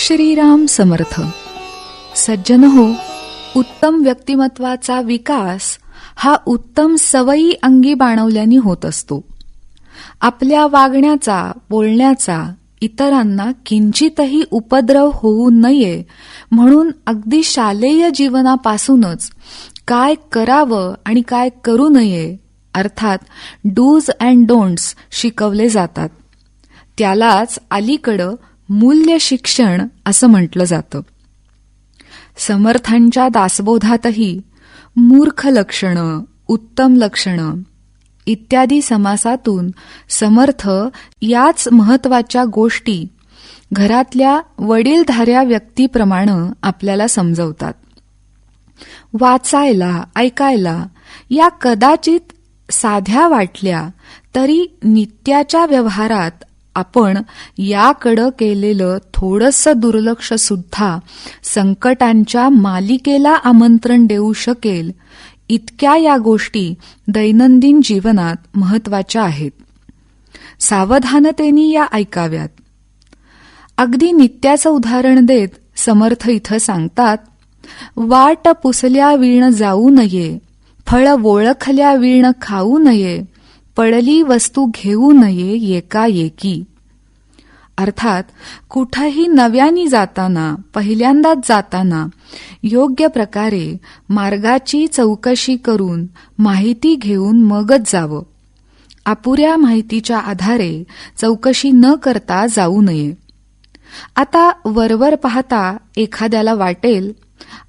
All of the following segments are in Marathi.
श्रीराम समर्थ. सज्जन हो उत्तम व्यक्तिमत्वाचा विकास हा उत्तम सवयी अंगी बाणवल्याने होत असतो. आपल्या वागण्याचा बोलण्याचा इतरांना किंचितही उपद्रव होऊ नये म्हणून अगदी शालेय जीवनापासूनच काय करावं आणि काय करू नये अर्थात डूज अँड डोंट्स शिकवले जातात. त्यालाच अलीकडं मूल्य शिक्षण असं म्हटलं जातं. समर्थांच्या दासबोधातही मूर्ख लक्षणं उत्तम लक्षणं इत्यादी समासातून समर्थ याच महत्त्वाच्या गोष्टी घरातल्या वडीलधाऱ्या व्यक्तीप्रमाणे आपल्याला समजवतात. वाचायला ऐकायला या कदाचित साध्या वाटल्या तरी नित्याच्या व्यवहारात आपण याकडं केलेलं थोडंसं दुर्लक्ष सुद्धा संकटांच्या मालिकेला आमंत्रण देऊ शकेल इतक्या या गोष्टी दैनंदिन जीवनात महत्त्वाच्या आहेत. सावधानतेने या ऐकाव्यात. अगदी नित्याचं उदाहरण देत समर्थ इथं सांगतात वाट पुसल्या वीण जाऊ नये फळ ओळखल्या वीण खाऊ नये पडली वस्तू घेऊ नये एकाएकी. अर्थात कुठंही नव्यानी जाताना पहिल्यांदाच जाताना योग्य प्रकारे मार्गाची चौकशी करून माहिती घेऊन मगच जावं. अपुऱ्या माहितीच्या आधारे चौकशी न करता जाऊ नये. आता वरवर पाहता एखाद्याला वाटेल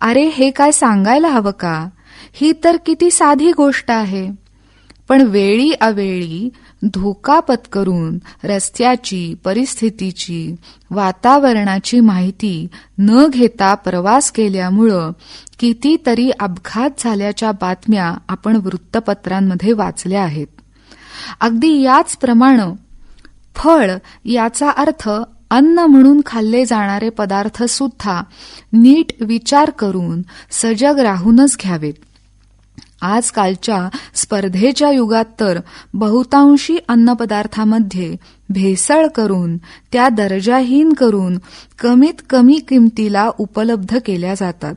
अरे हे काय सांगायला हवं का? ही तर किती साधी गोष्ट आहे. पण वेळी अवेळी धोका पत्करून रस्त्याची परिस्थितीची वातावरणाची माहिती न घेता प्रवास केल्यामुळं कितीतरी अपघात झाल्याच्या बातम्या आपण वृत्तपत्रांमध्ये वाचल्या आहेत. अगदी याचप्रमाणे फळ याचा अर्थ अन्न म्हणून खाल्ले जाणारे पदार्थ सुद्धा नीट विचार करून सजग राहूनच घ्यावेत. आजकालच्या स्पर्धेच्या युगात तर बहुतांशी अन्नपदार्थामध्ये भेसळ करून त्या दर्जाहीन करून कमीत कमी किमतीला उपलब्ध केल्या जातात.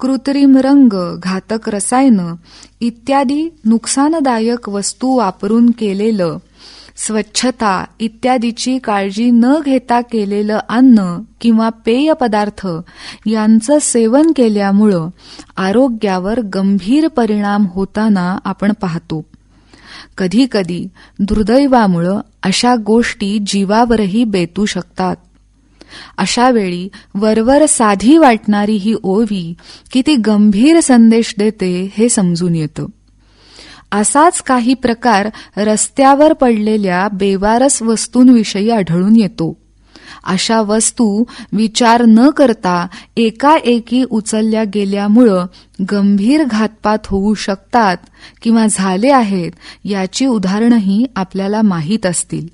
कृत्रिम रंग घातक रसायनं इत्यादी नुकसानदायक वस्तू वापरून केलेलं स्वच्छता इत्यादीची काळजी न घेता केलेलं अन्न किंवा पेय पदार्थ यांचं सेवन केल्यामुळं आरोग्यावर गंभीर परिणाम होताना आपण पाहतो. कधीकधी दुर्दैवामुळं अशा गोष्टी जीवावरही बेतू शकतात. अशा वेळी वरवर साधी वाटणारी ही ओवी किती गंभीर संदेश देते हे समजून येतं. असाच काही प्रकार रस्त्यावर पडलेल्या बेवारस वस्तूंविषयी आढळून येतो. अशा वस्तू विचार न करता एकाएकी उचलल्या गेल्यामुळं गंभीर घातपात होऊ शकतात किंवा झाले आहेत याची उदाहरणंही आपल्याला माहीत असतील.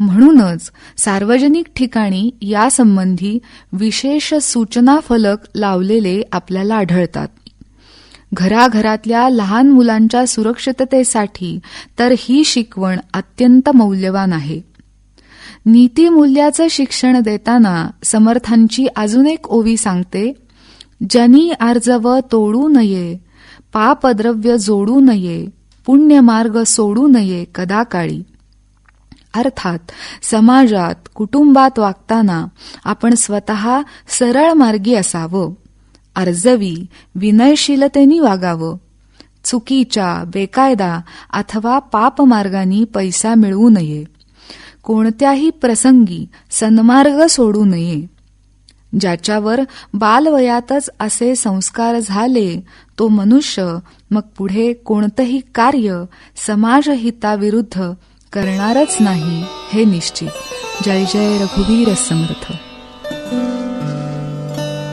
म्हणूनच सार्वजनिक ठिकाणी यासंबंधी विशेष सूचना फलक लावलेले आपल्याला आढळतात. घराघरातल्या लहान मुलांच्या सुरक्षिततेसाठी तर ही शिकवण अत्यंत मौल्यवान आहे. नीतीमूल्याचं शिक्षण देताना समर्थांची अजून एक ओवी सांगते जनी आर्जव तोडू नये पापद्रव्य जोडू नये पुण्यमार्ग सोडू नये कदाकाळी. अर्थात समाजात कुटुंबात वागताना आपण स्वतः सरळ मार्गी असावं. अर्जवी विनयशीलतेने वागावं. चुकीच्या बेकायदा अथवा पापमार्गाने पैसा मिळवू नये. कोणत्याही प्रसंगी सन्मार्ग सोडू नये. ज्याच्यावर बालवयातच असे संस्कार झाले तो मनुष्य मग पुढे कोणतंही कार्य समाजहिताविरुद्ध करणारच नाही हे निश्चित. जय जय रघुवीर समर्थ.